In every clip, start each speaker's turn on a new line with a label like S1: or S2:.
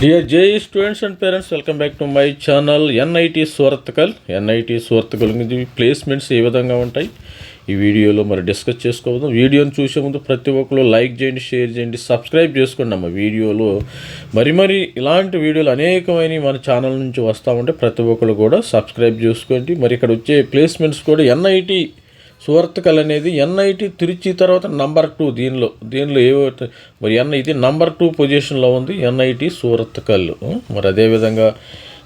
S1: Dear JEE students and parents welcome back to my channel NIT Surathkal NIT Surathkal గురించి placements ఏ విధంగా ఉంటాయి? ఈ వీడియోలో మరి డిస్కస్ చేసుకోవద్దాం వీడియోని చూసే ముందు ప్రతి ఒక్కరు లైక్ చేయండి షేర్ చేయండి సబ్స్క్రైబ్ చేసుకోండి. అమ్మ వీడియోలో మరి మరి ఇలాంటి వీడియోలు అనేకమైన మన ఛానల్ నుంచి వస్తూ ఉంటే ప్రతి ఒక్కరు కూడా సబ్స్క్రైబ్ చేసుకోండి. మరి ఇక్కడ వచ్చే ప్లేస్మెంట్స్ కూడా ఎన్ఐటి సువర్తకల్ అనేది ఎన్ఐటి తిరుచి తర్వాత నంబర్ టూ దీనిలో దీనిలో ఏవైతే మరి ఎన్ఐటి ఇది నంబర్ టూ పొజిషన్లో ఉంది ఎన్ఐటి సూరత్కల్ మరి అదేవిధంగా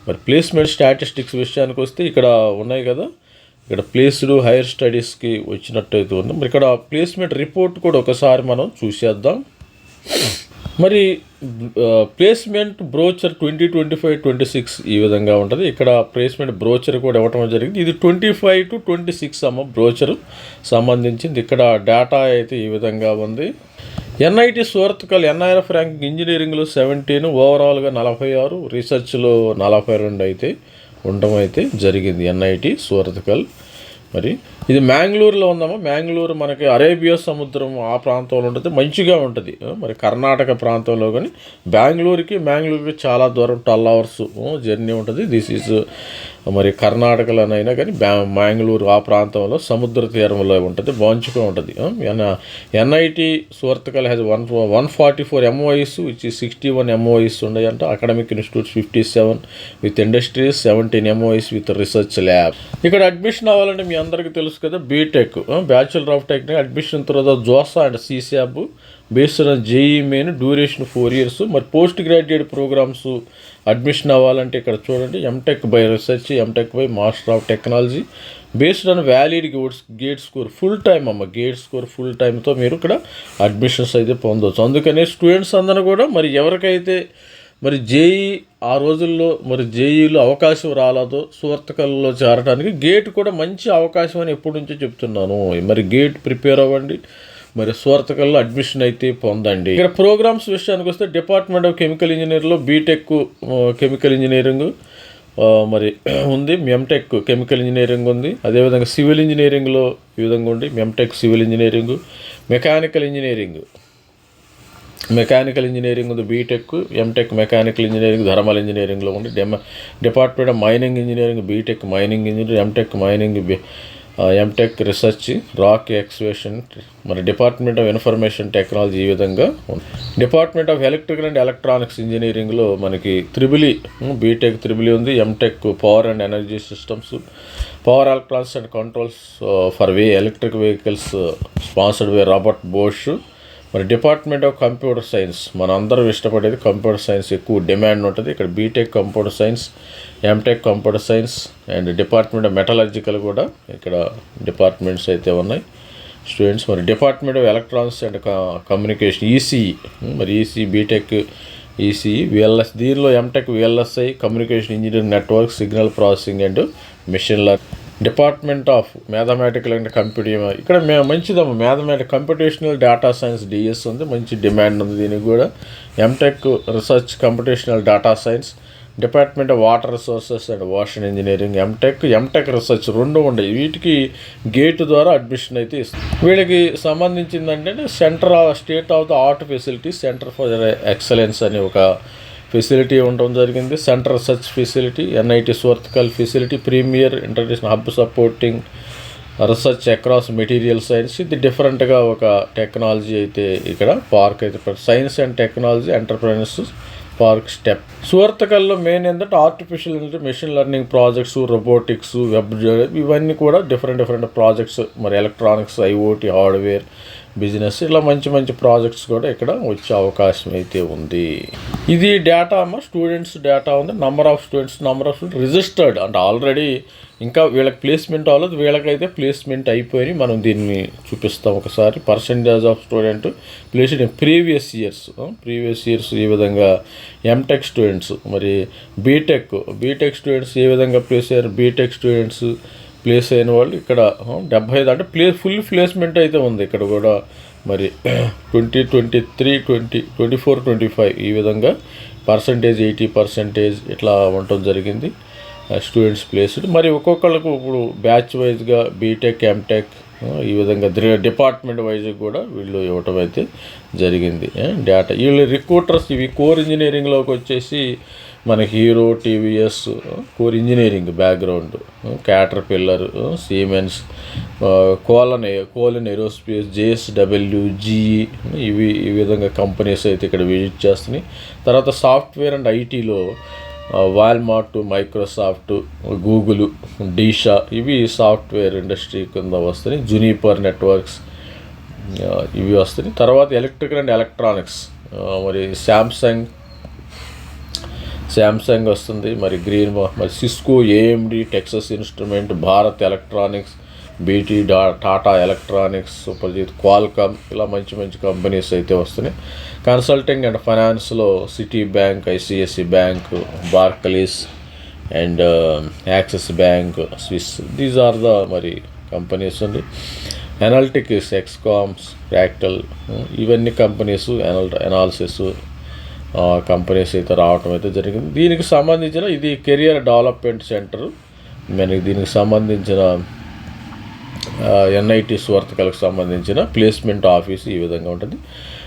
S1: మరి ప్లేస్మెంట్ స్టాటిస్టిక్స్ విషయానికి వస్తే ఇక్కడ ఉన్నాయి కదా ఇక్కడ ప్లేస్డ్ హైయర్ స్టడీస్కి వచ్చినట్టయితే ఉంది. మరి ఇక్కడ ప్లేస్మెంట్ రిపోర్ట్ కూడా ఒకసారి మనం చూసేద్దాం. మరి placement brochure twenty twenty five twenty six ఈ విధంగా ఉంటుంది. ఇక్కడ ప్లేస్మెంట్ బ్రోచర్ కూడా ఇవ్వటం జరిగింది. ఇది twenty five to twenty six అమ్మ బ్రోచర్ సంబంధించింది. ఇక్కడ డేటా అయితే ఈ విధంగా ఉంది. ఎన్ఐటి సూరత్కల్ ఎన్ఐఎఫ్ ర్యాంకింగ్ ఇంజనీరింగ్లో సెవెంటీన్ ఓవరాల్గా నలభై ఆరు రీసెర్చ్లో నలభై రెండు అయితే ఉండడం అయితే జరిగింది ఎన్ఐటి సూరత్కల్ మరి ఇది మ్యాంగ్లూరులో ఉందమ్మా. మ్యాంగ్లూరు మనకి అరేబియా సముద్రం ఆ ప్రాంతంలో ఉంటుంది. మంచిగా ఉంటుంది. మరి కర్ణాటక ప్రాంతంలో కానీ బెంగళూరుకి మ్యాంగ్లూరుకి చాలా దూరం ట్వెల్వ్ అవర్స్ జర్నీ ఉంటుంది. దిస్ ఈజ్ మరి కర్ణాటకలోనైనా కానీ బ్యా మ్యాంగ్లూరు ఆ ప్రాంతంలో సముద్ర తీరంలో ఉంటుంది. మంచిగా ఉంటుంది. N NIT Surathkal has one one forty four MoUs which sixty one MoUs ఉన్నాయంట. Academic institutes fifty seven with industries seventeen MoUs with research lab ఇక్కడ అడ్మిషన్ అవ్వాలంటే మీ అందరికీ తెలుసు కదా BTech bachelor of technic admission తర్వాత JoSAA and CSAB based on JEE main duration four years మరి post graduate programmes admission అవ్వాలంటే ఇక్కడ చూడండి MTech by research MTech by master of technology based on valid gates gate score full time అమ్మ gate score full టైంతో మీరు ఇక్కడ admissions అయితే పొందవచ్చు అందుకనే స్టూడెంట్స్ అందరూ కూడా మరి ఎవరికైతే మరి జేఈ ఆ రోజుల్లో మరి జేఈలో అవకాశం రాలేదో సువర్తకల్లో చేరడానికి గేట్ కూడా మంచి అవకాశం అని ఎప్పటి నుంచో చెప్తున్నాను. మరి గేట్ ప్రిపేర్ అవ్వండి మరి సువర్తకల్లో అడ్మిషన్ అయితే పొందండి. ఇక్కడ ప్రోగ్రామ్స్ విషయానికి వస్తే డిపార్ట్మెంట్ ఆఫ్ కెమికల్ ఇంజనీర్లో బీటెక్ కెమికల్ ఇంజనీరింగ్ మరి ఉంది. మెమ్టెక్ కెమికల్ ఇంజనీరింగ్ ఉంది. అదేవిధంగా సివిల్ ఇంజనీరింగ్లో ఈ విధంగా ఉంది. MTech civil engineering mechanical engineering. Mechanical engineering ఉంది BTech MTech mechanical engineering thermal ఇంజనీరింగ్లో ఉంది. డెమ department of mining engineering BTech mining engineering MTech mining B- MTech research rock excavation మరి డిపార్ట్మెంట్ ఆఫ్ ఇన్ఫర్మేషన్ టెక్నాలజీ ఈ విధంగా ఉంది. Department of electrical and electronics ఇంజనీరింగ్లో మనకి triple E BTech triple E ఉంది MTech power and energy systems power electronics and controls for way electric vehicles sponsored by Robert Bosch మరి department of computer science మన అందరం ఇష్టపడేది computer science ఎక్కువ demand ఉంటుంది. ఇక్కడ BTech computer science MTech computer science and department of metallurgical కూడా ఇక్కడ departments అయితే ఉన్నాయి. స్టూడెంట్స్ మరి department of electronics and communication ECE మరి ఈసీ బీటెక్ ఈసీఈ విఎల్ఎస్ దీనిలో MTech VLSI communication engineering network signal processing and machine learning. Department of mathematical and computer ఇక్కడ మేము మంచిదమ్మా. Mathematic computational data science DS ఉంది. మంచి demand ఉంది దీనికి కూడా. MTech research computational data science department of water resources and ocean engineering MTech MTech research రెండు ఉన్నాయి. వీటికి గేట్ ద్వారా అడ్మిషన్ అయితే ఇస్తుంది. వీళ్ళకి సంబంధించిందంటే centre state of the art facility centre for excellence అని ఒక ఫెసిలిటీ ఉండడం జరిగింది. Centre research facility NIT Surathkal facility premier international hub supporting research across material science. ఇది డిఫరెంట్గా ఒక టెక్నాలజీ అయితే ఇక్కడ పార్క్ అయితే science and technology entrepreneurs park step. సువర్తకల్లో main ఏంటంటే artificial intelligence machine learning projects robotics web ఇవన్నీ కూడా డిఫరెంట్ డిఫరెంట్ ప్రాజెక్ట్స్ మరి ఎలక్ట్రానిక్స్ ఐఓటీ హార్డ్వేర్ బిజినెస్ ఇలా మంచి మంచి ప్రాజెక్ట్స్ కూడా ఇక్కడ వచ్చే అవకాశం అయితే ఉంది. ఇది డేటా అమ్మ స్టూడెంట్స్ డేటా ఉంది. Number of students number of students registered అంటే ఆల్రెడీ ఇంకా వీళ్ళకి ప్లేస్మెంట్ అవ్వలేదు. వీళ్ళకైతే ప్లేస్మెంట్ అయిపోయి మనం దీన్ని చూపిస్తాం ఒకసారి. Percentage of student placed previous years previous years ఈ విధంగా ఎంటెక్ స్టూడెంట్స్ మరి బీటెక్ బీటెక్ స్టూడెంట్స్ ఏ విధంగా ప్లేస్ అయ్యారు? బీటెక్ స్టూడెంట్స్ ప్లేస్ అయిన వాళ్ళు ఇక్కడ డెబ్బై ఐదు అంటే ప్లే ఫుల్ ప్లేస్మెంట్ అయితే ఉంది ఇక్కడ కూడా. మరి twenty twenty three twenty twenty four twenty five ఈ విధంగా పర్సంటేజ్ ఎయిటీ పర్సంటేజ్ ఇట్లా ఉండటం జరిగింది. స్టూడెంట్స్ ప్లేస్డ్ మరి ఒక్కొక్కళ్ళకు ఇప్పుడు బ్యాచ్ వైజ్గా బీటెక్ ఎంటెక్ ఈ విధంగా డిపార్ట్మెంట్ వైజ్ కూడా వీళ్ళు ఇవ్వటం అయితే జరిగింది. డేటా. వీళ్ళు రిక్రూటర్స్ ఇవి కోర్ ఇంజనీరింగ్లోకి వచ్చేసి మన Hero TVS core engineering background Caterpillar Siemens Collins Collins Aerospace JSW GE ఇవి ఈ విధంగా కంపెనీస్ అయితే ఇక్కడ విజిట్ చేస్తున్నాయి. తర్వాత సాఫ్ట్వేర్ అండ్ ఐటీలో Walmart Microsoft Google DE Shaw ఇవి సాఫ్ట్వేర్ ఇండస్ట్రీ కింద వస్తాయి జునీపర్ నెట్వర్క్స్ ఇవి వస్తాయి తర్వాత ఎలక్ట్రికల్ అండ్ ఎలక్ట్రానిక్స్. మరి శాంసంగ్ శాంసంగ్ వస్తుంది. మరి గ్రీన్ మరి Cisco AMD Texas instrument Bharat electronics BT డా టాటా ఎలక్ట్రానిక్స్ సూపర్జిత్ క్వాల్కామ్ ఇలా మంచి మంచి కంపెనీస్ అయితే వస్తున్నాయి. కన్సల్టింగ్ అండ్ ఫైనాన్స్లో Citibank ICICI bank Barclays and um, Axis Bank Swiss. These are the మరి కంపెనీస్ ఉంది ఎనాలిటిక్స్ ఎక్స్కామ్స్ యాక్టల్ ఇవన్నీ కంపెనీస్ ఎనల్ ఎనాలిసిస్ కంపెనీస్ అయితే రావటం అయితే జరిగింది. దీనికి సంబంధించిన ఇది కెరియర్ డెవలప్మెంట్ సెంటర్. మనకి దీనికి సంబంధించిన ఎన్ఐటీస్ వర్తకలకు సంబంధించిన ప్లేస్మెంట్ ఆఫీస్ ఈ విధంగా ఉంటుంది.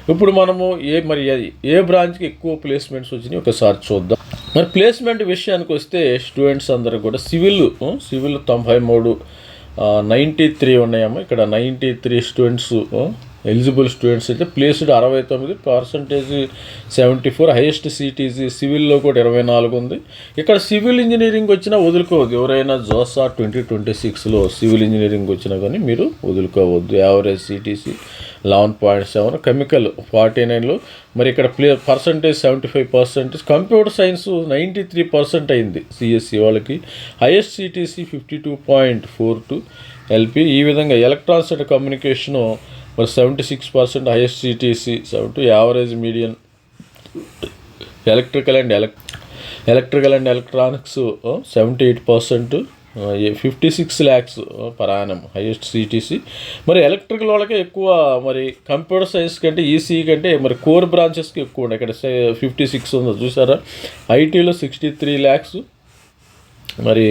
S1: ఇప్పుడు మనము ఏ మరి ఏ- ఏ బ్రాంచ్కి ఎక్కువ ప్లేస్మెంట్స్ వచ్చినాయి ఒకసారి చూద్దాం. మరి ప్లేస్మెంట్ విషయానికి వస్తే స్టూడెంట్స్ అందరూ కూడా సివిల్ సివిల్ తొంభై మూడు నైంటీ త్రీ ఉన్నాయమ్మా. ఇక్కడ ninety three students eligible students అయితే ప్లేస్డ్ అరవై తొమ్మిది percentage seventy four highest CTG సివిల్లో కూడా ఇరవై నాలుగు ఉంది. ఇక్కడ సివిల్ ఇంజనీరింగ్ వచ్చినా వదులుకోవద్దు. ఎవరైనా జోసా ట్వంటీ ట్వంటీ సిక్స్లో సివిల్ ఇంజనీరింగ్ వచ్చినా కానీ మీరు వదులుకోవద్దు. Average CTC eleven point seven chemical forty నైన్లో మరి ఇక్కడ play percentage seventy five percentage computer science ninety three percent అయింది సిఎస్సి వాళ్ళకి. Highest CTC fifty two point four two LP ఈ విధంగా ఎలక్ట్రానిక్స్ అండ్ కమ్యూనికేషను మరి seventy six percent highest CTC seventy average median electrical and ఎలక్ electrical and electronics seventy eight percent fifty six lakhs per highest CTC మరి electrical వాళ్ళకే ఎక్కువ మరి computer science కంటే EC కంటే మరి కోర్ బ్రాంచెస్కి ఎక్కువ ఉండే ఇక్కడ ఫిఫ్టీ సిక్స్ ఉందో. చూసారా? ఐటీలో సిక్స్టీ త్రీ ల్యాక్స్ మరి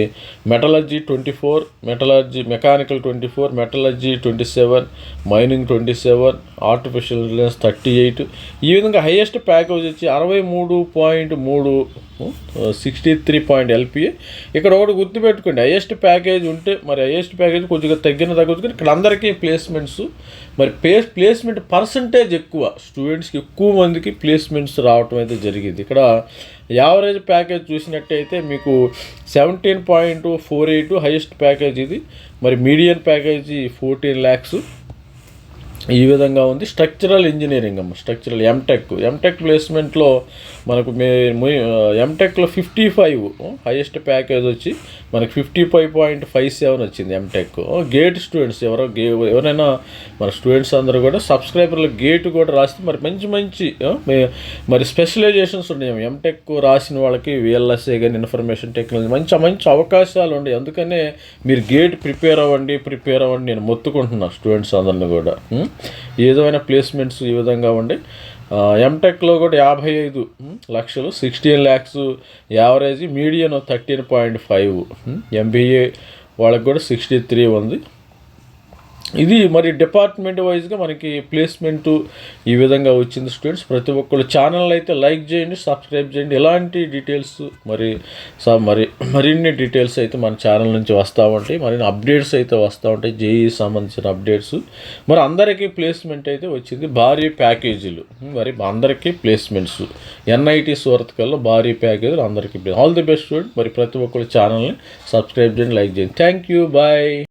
S1: metallurgy twenty four metallurgy mechanical twenty four metallurgy twenty seven mining twenty seven artificial intelligence thirty eight ఈ విధంగా హైయెస్ట్ ప్యాకేజ్ వచ్చి అరవై మూడు పాయింట్ మూడు సిక్స్టీ త్రీ పాయింట్ ఎల్పిఏ ఇక్కడ ఒకటి గుర్తుపెట్టుకోండి హైయెస్ట్ ప్యాకేజ్ ఉంటే మరి హైయెస్ట్ ప్యాకేజ్ కొద్దిగా తగ్గిన తగ్గదు ఇక్కడ అందరికీ ప్లేస్మెంట్స్ మరి ప్లే ప్లేస్మెంట్ పర్సంటేజ్ ఎక్కువ. స్టూడెంట్స్కి ఎక్కువ మందికి ప్లేస్మెంట్స్ రావటం అయితే జరిగింది. ఇక్కడ యావరేజ్ ప్యాకేజ్ చూసినట్టయితే మీకు seventeen point four eight highest package ఇది. మరి మీడియన్ ప్యాకేజీ ఫోర్టీన్ ల్యాక్స్ ఈ విధంగా ఉంది. స్ట్రక్చరల్ ఇంజనీరింగ్ అమ్మ స్ట్రక్చరల్ ఎంటెక్ ఎంటెక్ ప్లేస్మెంట్లో మనకు మే ఎంటెక్లో ఫిఫ్టీ ఫైవ్ హైయెస్ట్ ప్యాకేజ్ వచ్చి మనకి fifty five point five seven వచ్చింది ఎంటెక్ గేట్ స్టూడెంట్స్ ఎవరో గే ఎవరైనా మన స్టూడెంట్స్ అందరూ కూడా సబ్స్క్రైబర్లు గేట్ కూడా రాస్తే మరి మంచి మంచి మరి స్పెషలైజేషన్స్ ఉన్నాయి. ఎంటెక్ రాసిన వాళ్ళకి విఎల్ఎస్ఏ కానీ ఇన్ఫర్మేషన్ టెక్నాలజీ మంచి మంచి అవకాశాలు ఉన్నాయి. అందుకనే మీరు గేట్ ప్రిపేర్ అవ్వండి ప్రిపేర్ అవ్వండి నేను మొత్తుకుంటున్నాను స్టూడెంట్స్ అందరిని కూడా. ఏదైనా ప్లేస్మెంట్స్ ఈ విధంగా ఉండి ఎంటెక్లో కూడా యాభై ఐదు లక్షలు sixteen lakhs average median thirteen point five MBA వాళ్ళకి కూడా సిక్స్టీ త్రీ ఉంది. ఇది మరి డిపార్ట్మెంట్ వైజ్గా మనకి ప్లేస్మెంట్ ఈ విధంగా వచ్చింది స్టూడెంట్స్ ప్రతి ఒక్కళ్ళు ఛానల్ అయితే లైక్ చేయండి సబ్స్క్రైబ్ చేయండి. ఎలాంటి డీటెయిల్స్ మరి స- మరి మరిన్ని డీటెయిల్స్ అయితే మన ఛానల్ నుంచి వస్తూ ఉంటాయి. మరిన్ని అప్డేట్స్ అయితే వస్తూ ఉంటాయి. జేఈ సంబంధించిన అప్డేట్స్ మరి అందరికీ ప్లేస్మెంట్ అయితే వచ్చింది. భారీ ప్యాకేజీలు మరి అందరికీ ప్లేస్మెంట్స్ ఎన్ఐటి సూరత్కల్లో భారీ ప్యాకేజీలు అందరికీ. ఆల్ ది బెస్ట్ స్టూడెంట్ మరి ప్రతి ఒక్కళ్ళు ఛానల్ని సబ్స్క్రైబ్ చేయండి లైక్ చేయండి. Thank you bye